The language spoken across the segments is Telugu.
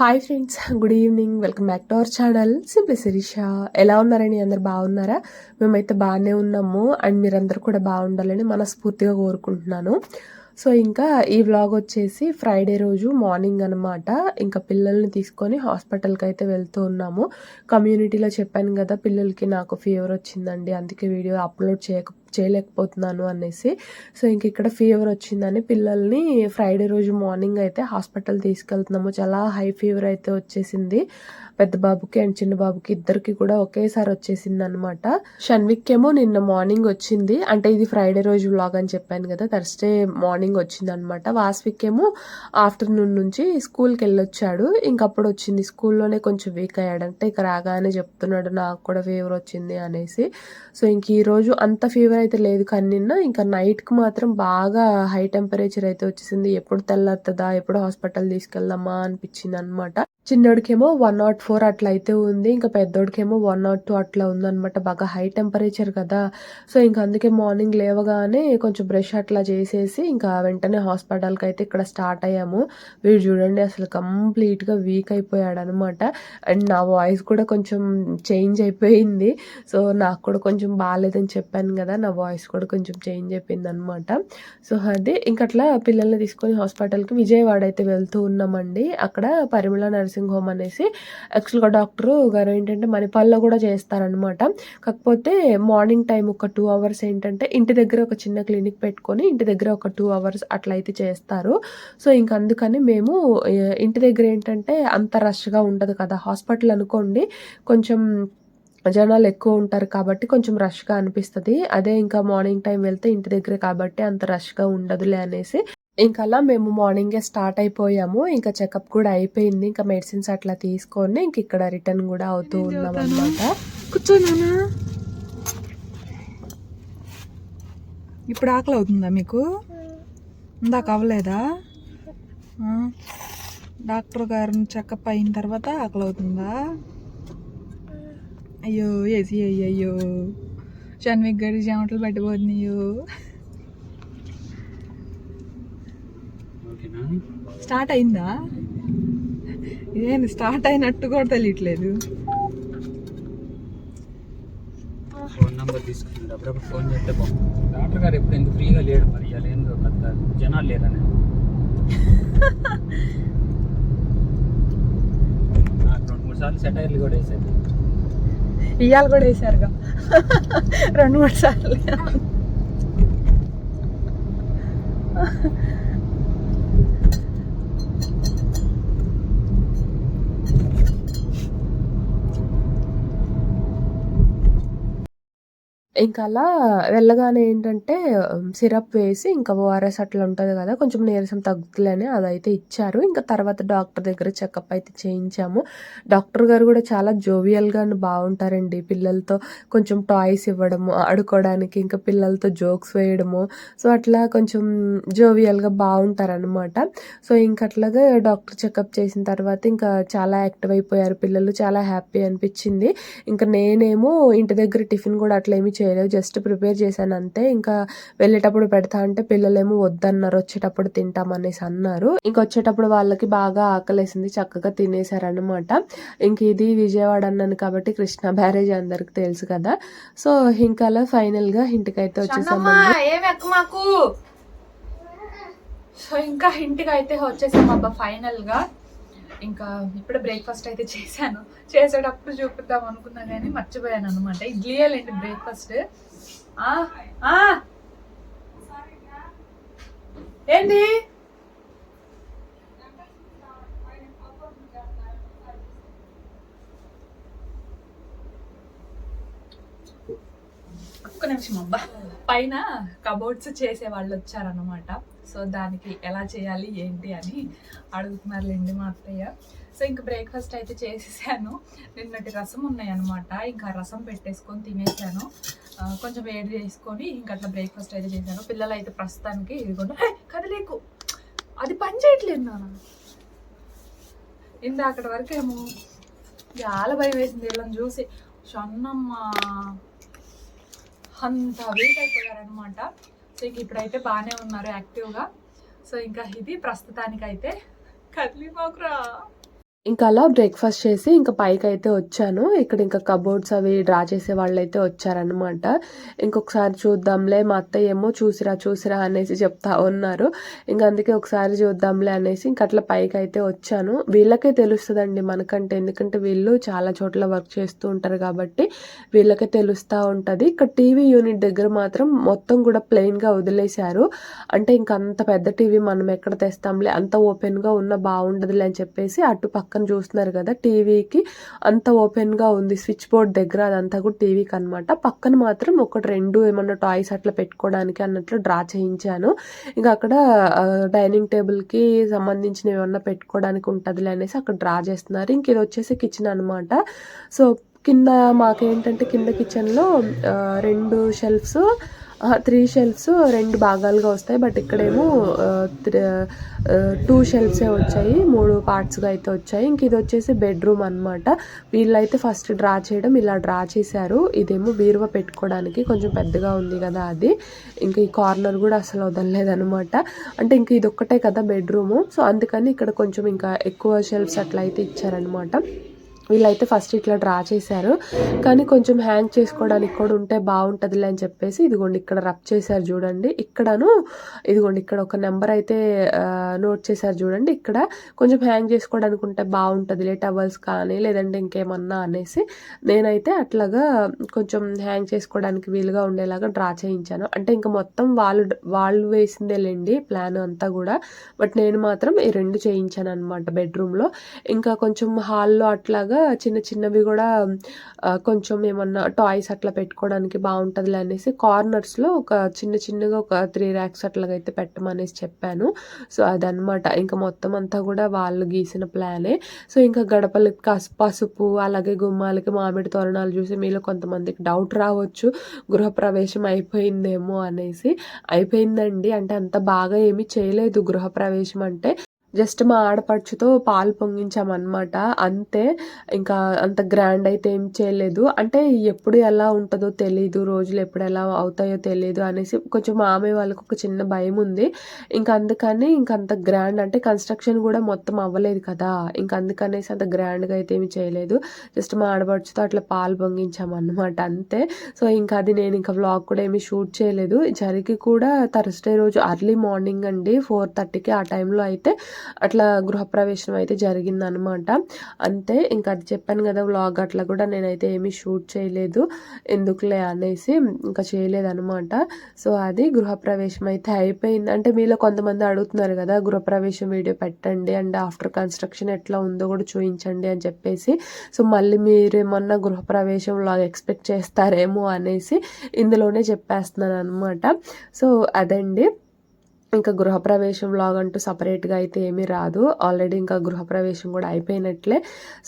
Hi friends good evening welcome back to our channel simply Sirisha ఎలా ఉన్నారని అందరు బాగున్నారా? మేమైతే బాగానే ఉన్నాము. అండ్ మీరందరూ కూడా బాగుండాలని మనస్ఫూర్తిగా కోరుకుంటున్నాను. సో ఇంకా ఈ వ్లాగ్ వచ్చేసి ఫ్రైడే రోజు మార్నింగ్ అనమాట ఇంకా పిల్లల్ని తీసుకొని హాస్పిటల్కి అయితే వెళ్తూ ఉన్నాము. కమ్యూనిటీలో చెప్పాను కదా పిల్లలకి నాకు ఫీవర్ వచ్చిందండి. అందుకే వీడియో అప్లోడ్ చేయక చేయలేకపోతున్నాను అనేసి. సో ఇంక ఇక్కడ ఫీవర్ వచ్చిందని పిల్లల్ని ఫ్రైడే రోజు మార్నింగ్ అయితే హాస్పిటల్ తీసుకెళ్తున్నాము. చాలా హై ఫీవర్ అయితే వచ్చేసింది. పెద్ద బాబుకి అండ్ చిన్న బాబుకి ఇద్దరికి కూడా ఒకేసారి వచ్చేసింది అనమాట షన్విక్ ఏమో నిన్న మార్నింగ్ వచ్చింది. అంటే ఇది ఫ్రైడే రోజు వ్లాగ్ అని చెప్పాను కదా థర్స్డే మార్నింగ్ వచ్చింది అనమాట వాస్విక్ ఏమో ఆఫ్టర్నూన్ నుంచి స్కూల్కి వెళ్ళొచ్చాడు. ఇంకప్పుడు వచ్చింది. స్కూల్లోనే కొంచెం వీక్ అయ్యాడు. అంటే ఇక రాగానే చెప్తున్నాడు నాకు కూడా ఫీవర్ వచ్చింది అనేసి. సో ఇంక ఈ రోజు అంత ఫీవర్ అయితే లేదు కానీ నిన్న ఇంకా నైట్కి మాత్రం బాగా హై టెంపరేచర్ అయితే వచ్చేసింది. ఎప్పుడు తెల్లవుతుందా ఎప్పుడు హాస్పిటల్ తీసుకెళ్దామా అనిపించింది అనమాట చిన్నోడికేమో వన్ నాట్ ఫోర్ అట్లా అయితే ఉంది. ఇంకా పెద్దోడికేమో వన్ నాట్ టూ అట్లా ఉందన్నమాట. బాగా హై టెంపరేచర్ కదా. సో ఇంకా అందుకే మార్నింగ్ లేవగానే కొంచెం బ్రష్ అట్లా చేసేసి ఇంకా వెంటనే హాస్పిటల్కి అయితే ఇక్కడ స్టార్ట్ అయ్యాము. వీడు చూడండి అసలు కంప్లీట్గా వీక్ అయిపోయాడు అనమాట అండ్ నా వాయిస్ కూడా కొంచెం చేంజ్ అయిపోయింది. సో నాకు కూడా కొంచెం బాగాలేదని చెప్పాను కదా నా వాయిస్ కూడా కొంచెం చేంజ్ అయిపోయింది అనమాట సో అది ఇంకట్లా పిల్లల్ని తీసుకొని హాస్పిటల్కి విజయవాడ అయితే వెళ్తూ ఉన్నామండి. అక్కడ పరిమళ నర్సింగ్ నర్సింగ్ హోమ్ అనేసి. యాక్చువల్గా డాక్టర్ గారు ఏంటంటే మణిపాల్లో కూడా చేస్తారనమాట కాకపోతే మార్నింగ్ టైం ఒక టూ అవర్స్ ఏంటంటే ఇంటి దగ్గర ఒక చిన్న క్లినిక్ పెట్టుకొని ఇంటి దగ్గర ఒక టూ అవర్స్ అట్లా అయితే చేస్తారు. సో ఇంక అందుకని మేము ఇంటి దగ్గర ఏంటంటే అంత రష్గా ఉండదు కదా. హాస్పిటల్ అనుకోండి కొంచెం జనాలు ఎక్కువ ఉంటారు కాబట్టి కొంచెం రష్గా అనిపిస్తుంది. అదే ఇంకా మార్నింగ్ టైం వెళ్తే ఇంటి దగ్గర కాబట్టి అంత రష్గా ఉండదులే అనేసి. అలా మేము మార్నింగే స్టార్ట్ అయిపోయాము. ఇంకా చెకప్ కూడా అయిపోయింది. ఇంకా మెడిసిన్స్ అట్లా తీసుకొని ఇంక ఇక్కడ రిటర్న్ కూడా అవుతూ ఉన్నాం అనమాట కూర్చోనా ఇప్పుడు ఆకలి అవుతుందా మీకు? ఇందాక అవ్వలేదా? డాక్టర్ గారిని చెకప్ అయిన తర్వాత ఆకలి అవుతుందా? అయ్యో ఏసి అయ్యో షన్విక్ గడి చెమటలు పట్టిపోతున్నాయో. స్టార్ట్ అయిందా? ఇదేంది స్టార్ట్ అయినట్టు కూడా తెలియట్లేదు. ఫోన్ నెంబర్ తీసుకుని అప్పుడప్పుడు ఫోన్ చేస్తే బాగుంది డాక్టర్ గారు ఎప్పుడు ఎందుకు ఫ్రీగా లేడు మరి? ఇవాళ ఏందో పెద్ద జనాలు లేరని. నాకు రెండు మూడు సార్లు సెటైర్లు కూడా వేసారు ఇవాళ కూడా వేసారుగా రెండు మూడు సార్లు. ఇంకా అలా వెళ్ళగానే ఏంటంటే సిరప్ వేసి ఇంకా ఓఆర్ఎస్ అట్లా ఉంటుంది కదా కొంచెం నీరసం తగ్గుతులేని అదైతే ఇచ్చారు. ఇంకా తర్వాత డాక్టర్ దగ్గర చెకప్ అయితే చేయించాము. డాక్టర్ గారు కూడా చాలా జోవియల్గా బాగుంటారండి. పిల్లలతో కొంచెం టాయ్స్ ఇవ్వడము ఆడుకోవడానికి ఇంకా పిల్లలతో జోక్స్ వేయడము. సో అట్లా కొంచెం జోవియల్గా బాగుంటారనమాట సో ఇంక అట్లాగా డాక్టర్ చెకప్ చేసిన తర్వాత ఇంకా చాలా యాక్టివ్ అయిపోయారు. పిల్లలు చాలా హ్యాపీ అనిపించింది. ఇంకా నేనేమో ఇంటి దగ్గర టిఫిన్ కూడా అట్లా ఏమి చేయలేదు. జస్ట్ ప్రిపేర్ చేశాను అంతే. ఇంకా వెళ్ళేటప్పుడు పెడతా అంటే పిల్లలేమో వద్దన్నారు. వచ్చేటప్పుడు తింటామనేసి అన్నారు. ఇంక వచ్చేటప్పుడు వాళ్ళకి బాగా ఆకలేసింది. చక్కగా తినేశారనమాట ఇంక ఇది విజయవాడ అన్నాను కాబట్టి కృష్ణ బ్యారేజ్ అందరికి తెలుసు కదా. సో ఇంకా అలా ఫైనల్గా ఇంటికైతే ఎక్క మాకు? సో ఇంకా ఇంటికి అయితే వచ్చేసాం అబ్బా ఫైనల్గా ఇంకా ఇప్పుడు బ్రేక్ఫాస్ట్ అయితే చేశాను. చేసేటప్పుడు చూపిద్దాం అనుకున్నా కానీ మర్చిపోయాను అనమాట ఇడ్లీయాలండి బ్రేక్ఫాస్ట్ ఏంటి? ఒక్క నిమిషం అబ్బా. పైన కబోర్డ్స్ చేసే వాళ్ళు వచ్చారనమాట సో దానికి ఎలా చేయాలి ఏంటి అని అడుగుతున్నారులేండి మా అత్తయ్య. సో ఇంక బ్రేక్ఫాస్ట్ అయితే చేసేసాను. నిన్నటి రసం ఉన్నాయన్నమాట. ఇంకా రసం పెట్టేసుకొని తినేసాను. కొంచెం వేడి చేసుకొని ఇంకా అట్లా బ్రేక్ఫాస్ట్ అయితే చేశాను. పిల్లలు అయితే ప్రస్తుతానికి ఇదిగోండి. కదలేకు. అది పని చేయట్లేదు నాన్న. అక్కడి వరకు ఏమో చాలా భయం వేసింది వీళ్ళని చూసి. షన్నమ్మ. అంత వెయిట్ అయిపోయారనమాట సో ఇంక ఇప్పుడైతే బాగానే ఉన్నారు యాక్టివ్గా. సో ఇంకా ఇది ప్రస్తుతానికైతే కదిలి మాకురా ఇంకా అలా బ్రేక్ఫాస్ట్ చేసి ఇంకా పైకి అయితే వచ్చాను. ఇక్కడ ఇంకా కబోర్డ్స్ అవి డ్రా చేసే వాళ్ళు అయితే వచ్చారనమాట ఇంకొకసారి చూద్దాంలే మా అత్తయ్య ఏమో చూసిరా చూసిరా అనేసి చెప్తా ఉన్నారు. ఇంకా అందుకే ఒకసారి చూద్దాంలే అనేసి ఇంక అట్లా పైకి అయితే వచ్చాను. వీళ్ళకే తెలుస్తుందండి మనకంటే ఎందుకంటే వీళ్ళు చాలా చోట్ల వర్క్ చేస్తూ ఉంటారు కాబట్టి వీళ్ళకే తెలుస్తూ ఉంటుంది. ఇక్కడ టీవీ యూనిట్ దగ్గర మాత్రం మొత్తం కూడా ప్లెయిన్గా వదిలేశారు. అంటే ఇంకా అంత పెద్ద టీవీ మనం ఎక్కడ తెస్తాంలే అంత ఓపెన్గా ఉన్న బాగుండదులే అని చెప్పేసి అటు పక్కన చూస్తున్నారు కదా టీవీకి అంత ఓపెన్గా ఉంది స్విచ్ బోర్డ్ దగ్గర అదంతా కూడా టీవీకి అనమాట పక్కన మాత్రం ఒకటి రెండు ఏమన్నా టాయ్స్ అట్లా పెట్టుకోవడానికి అన్నట్లు డ్రా చేయించాను. ఇంకా అక్కడ డైనింగ్ టేబుల్కి సంబంధించిన ఏమన్నా పెట్టుకోవడానికి ఉంటుందిలే అనేసి అక్కడ డ్రా చేస్తున్నారు. ఇంక ఇది వచ్చేసి కిచెన్ అనమాట సో కింద మాకేంటంటే కింద కిచెన్లో రెండు షెల్ఫ్స్ త్రీ షెల్ఫ్స్ రెండు భాగాలుగా వస్తాయి బట్ ఇక్కడేమో టూ షెల్ఫ్సే వచ్చాయి మూడు పార్ట్స్గా అయితే వచ్చాయి. ఇంక ఇది వచ్చేసి బెడ్రూమ్ అనమాట వీళ్ళైతే ఫస్ట్ డ్రా చేయడం ఇలా డ్రా చేశారు. ఇదేమో బీరువా పెట్టుకోవడానికి కొంచెం పెద్దగా ఉంది కదా అది. ఇంకా ఈ కార్నర్ కూడా అసలు వదలలేదనమాట అంటే ఇంక ఇది ఒక్కటే కదా బెడ్రూము సో అందుకని ఇక్కడ కొంచెం ఇంకా ఎక్కువ షెల్ఫ్స్ అట్లయితే ఇచ్చారనమాట వీళ్ళైతే ఫస్ట్ ఇట్లా డ్రా చేశారు. కానీ కొంచెం హ్యాంగ్ చేసుకోవడానికి కూడా ఉంటే బాగుంటుందిలే అని చెప్పేసి ఇదిగోండి ఇక్కడ రబ్ చేశారు చూడండి. ఇక్కడను ఇదిగోండి ఇక్కడ ఒక నెంబర్ అయితే నోట్ చేశారు చూడండి. ఇక్కడ కొంచెం హ్యాంగ్ చేసుకోవడానికి ఉంటే బాగుంటుందిలే టవల్స్ కానీ లేదంటే ఇంకేమన్నా అనేసి నేనైతే అట్లాగా కొంచెం హ్యాంగ్ చేసుకోవడానికి వీలుగా ఉండేలాగా డ్రా చేయించాను. అంటే ఇంకా మొత్తం వాళ్ళు వాళ్ళు వేసిందేలేండి ప్లాన్ అంతా కూడా. బట్ నేను మాత్రం ఈ రెండు చేయించాను అనమాట బెడ్రూమ్లో ఇంకా కొంచెం హాల్లో అట్లాగా చిన్న చిన్నవి కూడా కొంచెం ఏమన్నా టాయ్స్ అట్లా పెట్టుకోవడానికి బాగుంటుందిలే అనేసి కార్నర్స్లో ఒక చిన్న చిన్నగా ఒక త్రీ ర్యాక్స్ అట్లాగైతే అయితే పెట్టమనేసి చెప్పాను. సో అదనమాట ఇంకా మొత్తం అంతా కూడా వాళ్ళు గీసిన ప్లానే. సో ఇంకా గడపలకి కసు పసుపు అలాగే గుమ్మాలకి మామిడి తోరణాలు చూసి మీలో కొంతమందికి డౌట్ రావచ్చు. గృహప్రవేశం అయిపోయిందేమో అనేసి. అయిపోయిందండి. అంటే అంత బాగా ఏమీ చేయలేదు గృహప్రవేశం అంటే. జస్ట్ మా ఆడపడుచుతో పాలు పొంగించామన్నమాట. అంతే ఇంకా అంత గ్రాండ్ అయితే ఏం చేయలేదు. అంటే ఎప్పుడు ఎలా ఉంటుందో తెలియదు రోజులు ఎప్పుడు ఎలా అవుతాయో తెలియదు అనేసి కొంచెం మామయ్య వాళ్ళకు ఒక చిన్న భయం ఉంది. ఇంకా అందుకని ఇంకా అంత గ్రాండ్ అంటే కన్స్ట్రక్షన్ కూడా మొత్తం అవ్వలేదు కదా. ఇంకా అందుకనేసి అంత గ్రాండ్గా అయితే ఏమి చేయలేదు. జస్ట్ మా ఆడపడుచుతో అట్లా పాలు పొంగించామన్నమాట అంతే. సో ఇంకా అది నేను ఇంకా వ్లాగ్ కూడా ఏమి షూట్ చేయలేదు. జరిగి కూడా థర్స్డే రోజు అర్లీ మార్నింగ్ అండి ఫోర్ థర్టీకి ఆ టైంలో అయితే అట్లా గృహప్రవేశం అయితే జరిగిందనమాట అంతే ఇంకా అది చెప్పాను కదా వ్లాగ్ అట్లా కూడా నేనైతే ఏమీ షూట్ చేయలేదు ఎందుకులే అనేసి ఇంకా చేయలేదనమాట సో అది గృహప్రవేశం అయితే అయిపోయింది. అంటే మీలో కొంతమంది అడుగుతున్నారు కదా గృహప్రవేశం వీడియో పెట్టండి అండ్ ఆఫ్టర్ కన్స్ట్రక్షన్ ఎట్లా ఉందో కూడా చూపించండి అని చెప్పేసి. సో మళ్ళీ మీరు ఏమన్నా గృహప్రవేశం లాగ్ ఎక్స్పెక్ట్ చేస్తారేమో అనేసి ఇందులోనే చెప్పేస్తున్నాను అనమాట సో అదండి. ఇంకా గృహప్రవేశం వ్లాగ్ అంటూ సపరేట్గా అయితే ఏమీ రాదు. ఆల్రెడీ ఇంకా గృహప్రవేశం కూడా అయిపోయినట్లే.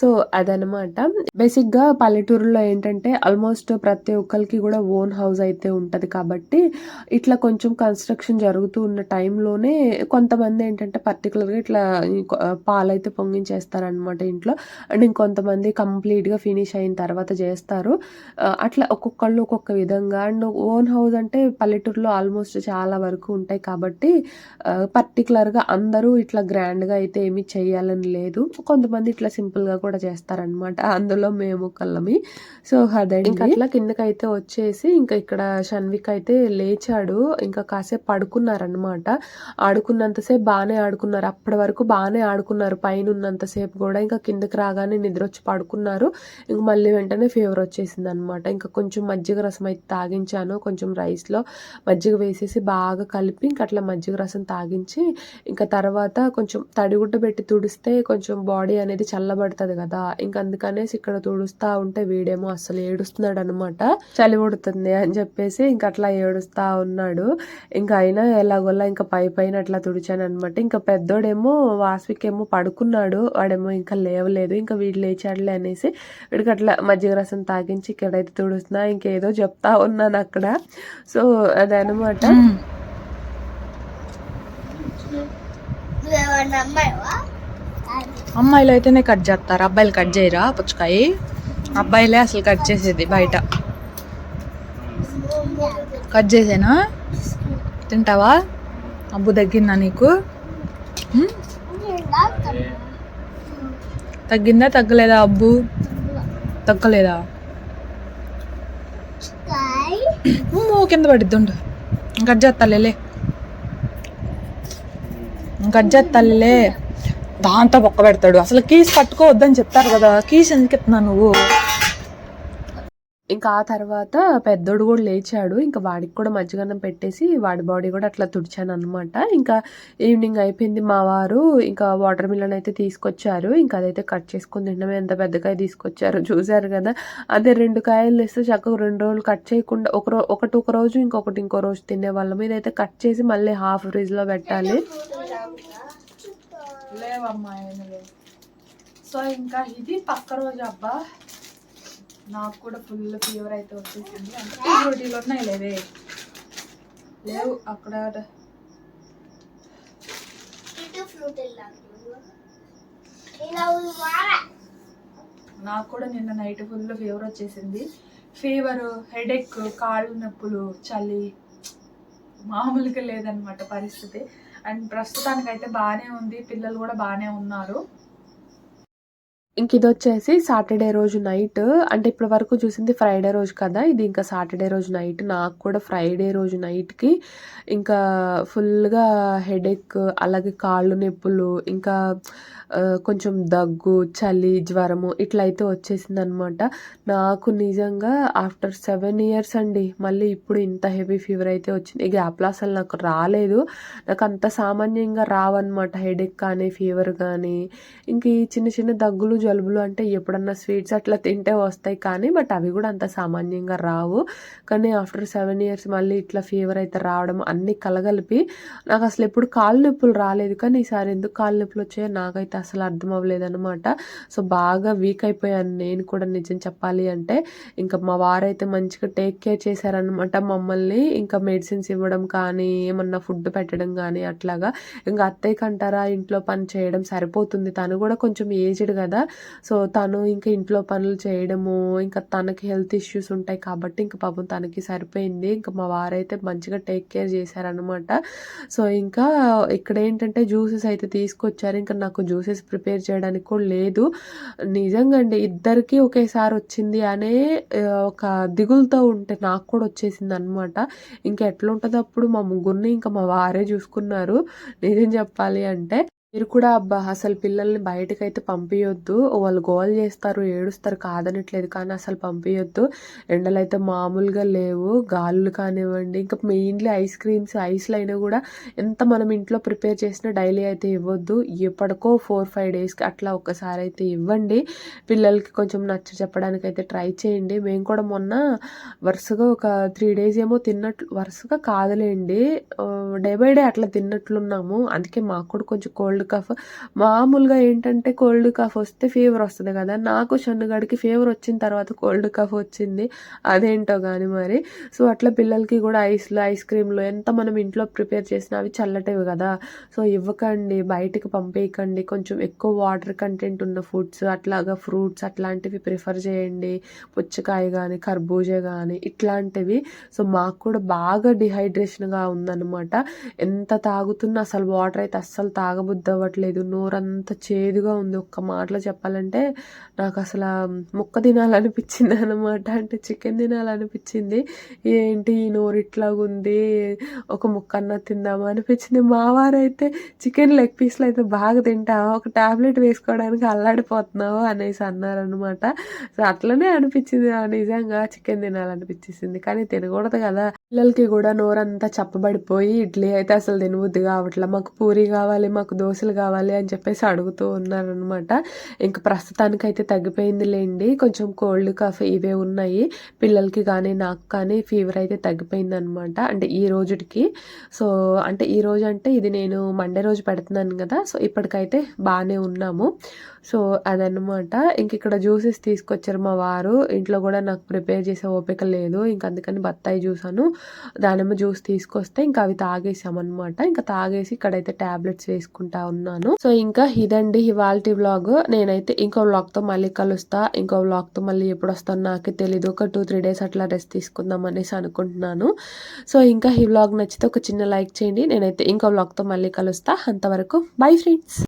సో అదనమాట బేసిక్గా పల్లెటూరులో ఏంటంటే ఆల్మోస్ట్ ప్రతి ఒక్కరికి కూడా ఓన్ హౌస్ అయితే ఉంటుంది కాబట్టి ఇట్లా కొంచెం కన్స్ట్రక్షన్ జరుగుతూ ఉన్న టైంలోనే కొంతమంది ఏంటంటే పర్టికులర్గా ఇట్లా పాలైతే పొంగించేస్తారనమాట ఇంట్లో. అండ్ ఇంకొంతమంది కంప్లీట్గా ఫినిష్ అయిన తర్వాత చేస్తారు. Uh, అట్లా ఒక్కొక్కళ్ళు ఒక్కొక్క విధంగా. అండ్ ఓన్ హౌస్ అంటే పల్లెటూరులో ఆల్మోస్ట్ చాలా వరకు ఉంటాయి కాబట్టి పర్టికులర్గా అందరూ ఇట్లా గ్రాండ్గా అయితే ఏమి చేయాలని లేదు. కొంతమంది ఇట్లా సింపుల్గా కూడా చేస్తారనమాట అందులో మేము కళ్ళమి సో అదే ఇంకా అట్లా కిందకైతే వచ్చేసి ఇంకా ఇక్కడ షన్విక్ అయితే లేచాడు. ఇంకా కాసేపు పడుకున్నారనమాట ఆడుకున్నంతసేపు బాగానే ఆడుకున్నారు. అప్పటి వరకు బాగానే ఆడుకున్నారు. పైన ఉన్నంతసేపు కూడా ఇంకా కిందకి రాగానే నిద్ర వచ్చి పడుకున్నారు. ఇంక మళ్ళీ వెంటనే ఫీవర్ వచ్చేసింది అనమాట ఇంకా కొంచెం మజ్జిగ రసం అయితే తాగించాను. కొంచెం రైస్లో మజ్జిగ వేసేసి బాగా కలిపి ఇంకా అట్లా మజ్జిగ రసం తాగించి ఇంకా తర్వాత కొంచెం తడిగుడ్డ పెట్టి తుడిస్తే కొంచెం బాడీ అనేది చల్లబడుతుంది కదా. ఇంకా అందుకనేసి ఇక్కడ తుడుస్తా ఉంటే వీడేమో అసలు ఏడుస్తున్నాడు అనమాట చలి పుడుతుంది అని చెప్పేసి ఇంకా అట్లా ఏడుస్తా ఉన్నాడు. ఇంకా అయినా ఎలాగోలా ఇంకా పై పైన అట్లా తుడిచాను అనమాట ఇంకా పెద్దోడేమో వాస్వికేమో పడుకున్నాడు. వాడేమో ఇంకా లేవలేదు. ఇంకా వీడు లేచాడులే అనేసి వీడికి అట్లా మజ్జిగ రసం తాగించి ఇక్కడైతే తుడుస్తున్నా. ఇంకేదో చెప్తా ఉన్నాను అక్కడ సో అదనమాట అమ్మాయిలు అయితేనే కట్ చేస్తారు అబ్బాయిలు కట్ చేయరా పుచ్చకాయ? అబ్బాయిలే అసలు కట్ చేసేది బయట. కట్ చేసేనా? తింటావా? అబ్బు తగ్గిందా నీకు? తగ్గిందా తగ్గలేదా అబ్బు? తగ్గలేదా? కింద పడిద్దుండు కట్ చేస్తాలే కట్ చేస్తాలే దాంతో బొక్క పెడతాడు. అసలు కీస్ పట్టుకోవద్దని చెప్తారు కదా. కీస్ ఎందుకు ఎత్తున్నా నువ్వు? ఇంకా ఆ తర్వాత పెద్దోడు కూడా లేచాడు. ఇంకా వాడికి కూడా మజ్జిగన్నం పెట్టేసి వాడి బాడీ కూడా అట్లా తుడిచాను అనమాట ఇంకా ఈవినింగ్ అయిపోయింది మా వారు. ఇంకా వాటర్ మిలన్ అయితే తీసుకొచ్చారు. ఇంకా అదైతే కట్ చేసుకుని తినడమే ఎంత పెద్ద కాయ తీసుకొచ్చారు. చూసారు కదా? అదే రెండు కాయలు వేస్తే చక్కగా రెండు రోజులు కట్ చేయకుండా ఒక రో ఒకటి ఒక రోజు ఇంకొకటి ఇంకో రోజు తినే వాళ్ళం. ఇదైతే కట్ చేసి మళ్ళీ హాఫ్ ఫ్రిడ్జ్లో పెట్టాలి. లేవమ్మా సో ఇంకా ఇది పక్క రోజు అబ్బా. నాకు కూడా ఫుల్ ఫీవర్ అయితే వచ్చేసింది. అంటే రోటీలు ఉన్నాయి లేవే. లేవు అక్కడ నాకు కూడా నిన్న నైట్ ఫుల్ ఫీవర్ వచ్చేసింది. ఫీవర్ హెడేక్ కాళ్ళు నొప్పులు చలి మామూలుగా లేదనమాట పరిస్థితి. అండ్ ప్రస్తుతానికైతే బాగానే ఉంది. పిల్లలు కూడా బాగానే ఉన్నారు. ఇంక ఇది వచ్చేసి సాటర్డే రోజు నైట్. అంటే ఇప్పటి వరకు చూసింది ఫ్రైడే రోజు కదా ఇది ఇంకా సాటర్డే రోజు నైట్. నాకు కూడా ఫ్రైడే రోజు నైట్కి ఇంకా ఫుల్గా హెడేక్ అలాగే కాళ్ళు నొప్పులు ఇంకా కొంచెం దగ్గు చలి జ్వరము ఇట్లా అయితే వచ్చేసింది అనమాట నాకు నిజంగా ఆఫ్టర్ సెవెన్ ఇయర్స్ అండి మళ్ళీ ఇప్పుడు ఇంత హెవీ ఫీవర్ అయితే వచ్చింది. ఈ గ్యాప్లో అసలు నాకు రాలేదు. నాకు అంత సామాన్యంగా రావన్నమాట హెడేక్ కానీ ఫీవర్ కానీ. ఇంక ఈ చిన్న చిన్న దగ్గులు జలుబులు అంటే ఎప్పుడన్నా స్వీట్స్ అట్లా తింటే వస్తాయి కానీ బట్ అవి కూడా అంత సామాన్యంగా రావు. కానీ ఆఫ్టర్ సెవెన్ ఇయర్స్ మళ్ళీ ఇట్లా ఫీవర్ అయితే రావడం అన్నీ కలగలిపి నాకు అసలు ఎప్పుడు కాళ్ళు నొప్పులు రాలేదు. కానీ ఈసారి ఎందుకు కాళ్ళు నొప్పులు వచ్చాయో నాకైతే అసలు అర్థం అవ్వలేదు అనమాట సో బాగా వీక్ అయిపోయాను నేను కూడా నిజం చెప్పాలి అంటే. ఇంకా మా వారైతే మంచిగా టేక్ కేర్ చేశారనమాట మమ్మల్ని. ఇంకా మెడిసిన్స్ ఇవ్వడం కానీ ఏమన్నా ఫుడ్ పెట్టడం కానీ అట్లాగా. ఇంకా అత్తయ్యకి అంటారా ఇంట్లో పని చేయడం సరిపోతుంది. తను కూడా కొంచెం ఏజ్డ్ కదా. సో తను ఇంకా ఇంట్లో పనులు చేయడము ఇంకా తనకి హెల్త్ ఇష్యూస్ ఉంటాయి కాబట్టి ఇంకా పాపం తనకి సరిపోయింది. ఇంకా మా వారైతే మంచిగా టేక్ కేర్ చేశారనమాట సో ఇంకా ఇక్కడ ఏంటంటే జ్యూసెస్ అయితే తీసుకొచ్చారు. ఇంకా నాకు జ్యూసెస్ ప్రిపేర్ చేయడానికి కూడా లేదు. నిజంగా అండి ఇద్దరికి ఒకేసారి వచ్చింది అనే ఒక దిగులుతో ఉంటే నాకు కూడా వచ్చేసింది అనమాట ఇంకా ఎట్లా ఉంటుంది అప్పుడు మా ముగ్గురిని ఇంకా మా వారే చూసుకున్నారు. నిజం చెప్పాలి అంటే. మీరు కూడా అబ్బా అసలు పిల్లల్ని బయటకైతే పంపించొద్దు వాళ్ళు గోల్ చేస్తారు ఏడుస్తారు కాదనట్లేదు కానీ అసలు పంపించొద్దు ఎండలు అయితే మామూలుగా లేవు గాలులు కానివ్వండి ఇంకా మెయిన్లీ ఐస్ క్రీమ్స్ ఐస్లు అయినా కూడా ఎంత మనం ఇంట్లో ప్రిపేర్ చేసినా డైలీ అయితే ఇవ్వద్దు. ఎప్పటికో ఫోర్ ఫైవ్ డేస్కి అట్లా ఒక్కసారి అయితే ఇవ్వండి. పిల్లలకి కొంచెం నచ్చ చెప్పడానికి అయితే ట్రై చేయండి. మేము కూడా మొన్న వరుసగా ఒక త్రీ డేస్ ఏమో తిన్నట్లు వరుసగా కాదులేండి. డే బై డే అట్లా తిన్నట్లున్నాము. అందుకే మాకు కూడా కొంచెం కోల్డ్ కోల్డ్ కఫ్. మామూలుగా ఏంటంటే కోల్డ్ కఫ్ వస్తే ఫీవర్ వస్తుంది కదా. నాకు షన్నుగాడికి ఫీవర్ వచ్చిన తర్వాత కోల్డ్ కఫ్ వచ్చింది. అదేంటో కానీ మరి. సో అట్లా పిల్లలకి కూడా ఐస్లు ఐస్ క్రీమ్లు ఎంత మనం ఇంట్లో ప్రిపేర్ చేసినా అవి చల్లటివి కదా. సో ఇవ్వకండి బయటికి పంపేయకండి. కొంచెం ఎక్కువ వాటర్ కంటెంట్ ఉన్న ఫుడ్స్ అట్లాగా ఫ్రూట్స్ అట్లాంటివి ప్రిఫర్ చేయండి. పుచ్చకాయ కానీ కర్బూజా కానీ ఇట్లాంటివి. సో మాకు కూడా బాగా డిహైడ్రేషన్గా ఉందన్నమాట. ఎంత తాగుతున్నా అసలు వాటర్ అయితే అస్సలు తాగబుద్ధి అవ్వట్లేదు నోరంతా చేదుగా ఉంది. ఒక్క మాటలో చెప్పాలంటే నాకు అసలు ముక్క తినాలనిపించింది అనమాట అంటే చికెన్ తినాలనిపించింది. ఏంటి ఈ నోరు ఇట్లాగుంది ఒక ముక్క అన్న తిందామా అనిపించింది. మా వారైతే చికెన్ లెగ్ పీస్లు అయితే బాగా తింటావా ఒక టాబ్లెట్ వేసుకోవడానికి అల్లాడిపోతున్నావు అనేసి అన్నారనమాట సో అట్లనే అనిపించింది. నిజంగా చికెన్ తినాలనిపించేసింది. కానీ తినకూడదు కదా. పిల్లలకి కూడా నోరంతా చప్పబడిపోయి ఇడ్లీ అయితే అసలు తినవద్దు కావట్లే. మాకు పూరి కావాలి మాకు దోశ దోశలు కావాలి అని చెప్పేసి అడుగుతూ ఉన్నారనమాట ఇంకా ప్రస్తుతానికైతే తగ్గిపోయింది లేండి కొంచెం కోల్డ్ కాఫ్ ఇవే ఉన్నాయి. పిల్లలకి కానీ నాకు కానీ ఫీవర్ అయితే తగ్గిపోయింది అనమాట అంటే ఈ రోజుకి సో అంటే ఈ రోజు అంటే ఇది నేను మండే రోజు పెడుతున్నాను కదా. సో ఇప్పటికైతే బాగానే ఉన్నాము. సో అదనమాట ఇంక ఇక్కడ జ్యూసెస్ తీసుకొచ్చారు మా వారు. ఇంట్లో కూడా నాకు ప్రిపేర్ చేసే ఓపిక లేదు. ఇంక అందుకని బత్తాయి జ్యూసాను దానిమ్మ జ్యూస్ తీసుకొస్తే ఇంకా అవి తాగేసామన్నమాట. ఇంకా తాగేసి ఇక్కడైతే టాబ్లెట్స్ వేసుకుంటా ఉన్నాను. సో ఇంకా ఇదండి ఇవాళ వ్లాగ్ నేనైతే ఇంకో vlog తో మళ్ళీ కలుస్తా. ఇంకో vlog తో మళ్ళీ ఎప్పుడు వస్తాను నాకు తెలీదు. ఒక టూ త్రీ డేస్ అట్లా రెస్ట్ తీసుకుందాం అనేసి అనుకుంటున్నాను. సో ఇంకా ఈ వ్లాగ్ నచ్చితే ఒక చిన్న లైక్ చేయండి. నేనైతే ఇంకో vlog తో మళ్ళీ కలుస్తా. అంతవరకు బై ఫ్రెండ్స్!